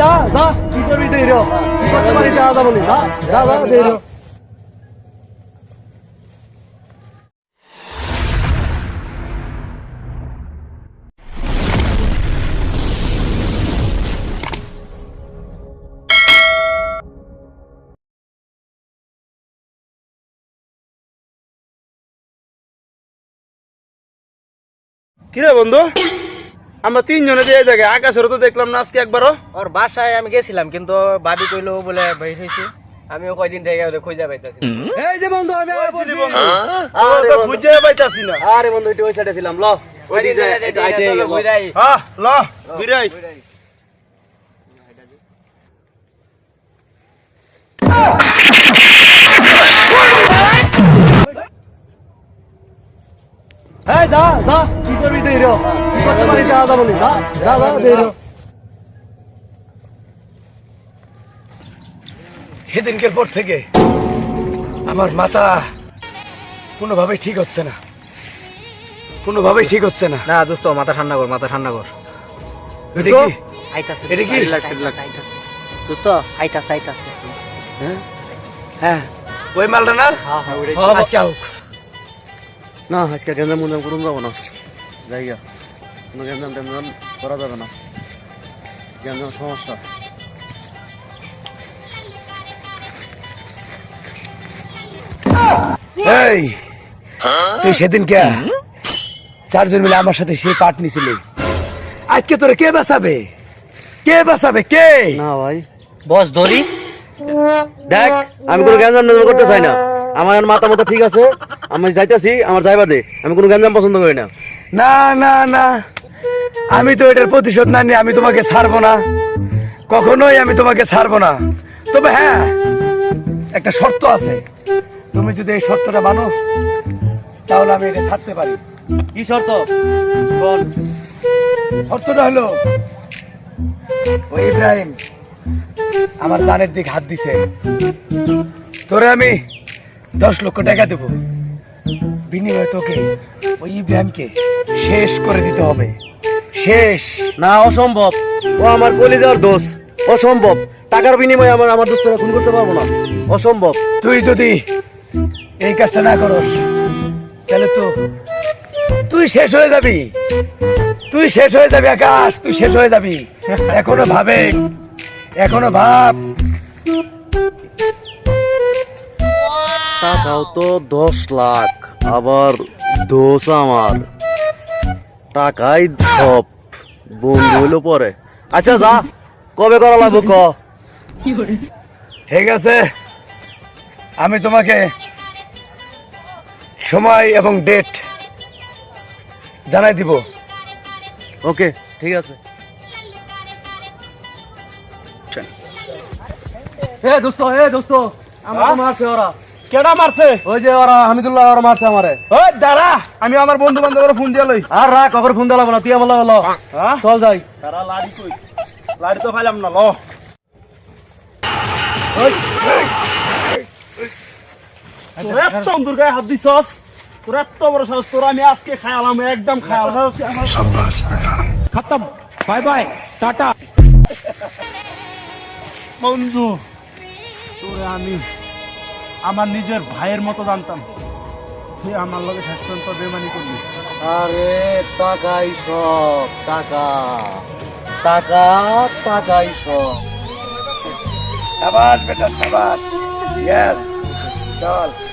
যা যা কি করবি দেরি করতে পারি যা যা বলি যা যা যা দেরি কিরে বন্ধু? আমরা তিনজনে যে এই জায়গায় আকাশেরও তো দেখলাম না আজকে একবারও। ওর বাসায় আমি গেছিলাম কিন্তু ভাবি কইলো বলে বের হয়েছে আমিও কয়দিন থেকে ওদের খুঁজে পাইতেছি এই যে বন্ধু আমি বন্ধু? আরে তো খুঁজে পাইতাছি না। আরে বন্ধু ওই সাইডে ছিলাম ল। ওই দিকে গেল হ্যাঁ ল। ঘুরাই। কি করতে পারি সেদিনকের পর থেকে আমার মাথা কোনোভাবেই ঠিক হচ্ছে না। কোনোভাবেই ঠিক হচ্ছে না। না দোস্ত মাথা ঠান্ডা কর মাথা ঠান্ডা কর। এটা কি? আইতাছে এটা কি? আইতাছে দোস্ত আইতাছে আইতাছে। হ্যাঁ? ওই মালটা না? হ্যাঁ হ্যাঁ। হ্যাঁ, আজকে হোক। না আজকে গেঞ্জাম মুঞ্জাম করুন যাব না। জায়গা কোনো গেঞ্জাম টেঞ্জাম করা যাবে না। গেঞ্জাম সমস্যা। এই তুই সেদিন কে? চারজন মিলে আমার সাথে সেই পাট নিছিলি। আজকে তোরে কে বাঁচাবে? কে বাঁচাবে? কে? না ভাই। বস ধরি। দেখ আমি কোনো গ্যাঞ্জাম টেঞ্জাম করতে চাই না। আমার মাথা মাথা ঠিক আছে আমি যাইতেছি আমার যাইবার দে। আমি কোনো গ্যাঞ্জাম পছন্দ করি না। না না না। আমি তো এটার প্রতিশোধ না নিয়ে আমি তোমাকে ছাড়বো না। কখনোই আমি তোমাকে ছাড়বো না। তবে হ্যাঁ একটা শর্ত আছে। তুমি যদি এই শর্তটা মানো তাহলে আমি এটা ছাড়তে পারি। কি শর্ত? বল। শর্তটা হলো ওই ইব্রাহিম আমার জানের দিকে হাত দিছে। তোরে আমি দশ লক্ষ টাকা দেবো। বিনিময়ে তোকে ওই ইব্রাহিমকে শেষ করে দিতে হবে। শেষ। না অসম্ভব। ও আমার কলিজার দোষ। অসম্ভব। টাকার বিনিময়ে আমার আমার দোস্তরা খুন করতে পারব না। অসম্ভব। তুই যদি এই কাজটা না করস তাহলে তো তুই শেষ হয়ে যাবি। তুই শেষ হয়ে যাবি আকাশ। তুই শেষ হয়ে যাবি। এখনও ভাবে এখনও ভাব। টাকাও তো দশ লাখ আবার দোষ আমার। টাকাই সব বন্ধু হইল পরে। আচ্ছা যা কবে করা লাগবে ক? ঠিক আছে আমি তোমাকে সময় এবং ডেট জানাই দিব। ওকে ঠিক আছে। এ দোস্ত এ দোস্ত আমার হ্যাঁ? মারছে ওরা। কেডা মারছে? ওই যে ওরা হামিদুল্লাহ ওরা মারছে আমারে। ওই দাঁড়া। আমি আমার বন্ধু বান্ধবের ফোন দিয়ে লই। আর রাখ কখন ফোন দিলাম না তুই হলো হ্যাঁ। চল যাই। তারা লাড়ি কই? লাড়ি তো খাইলাম না ল। তোর এত অন্ধুর গায়ে হাত দিছস? তোর এত বড় সাহস তোর আমি আজকে খায়ালাম একদম খায়ালাম খতম। Bye bye. টাটা। বন্ধু তোরে আমি আমার নিজের ভাইয়ের মতো জানতাম। তুই আমার লগে শেষ পর্যন্ত বেমানি করলি আরে টাকাই সব টাকা টাকা টাকাই সব। সাবাস, বেটা সাবাস। ইয়েস চল।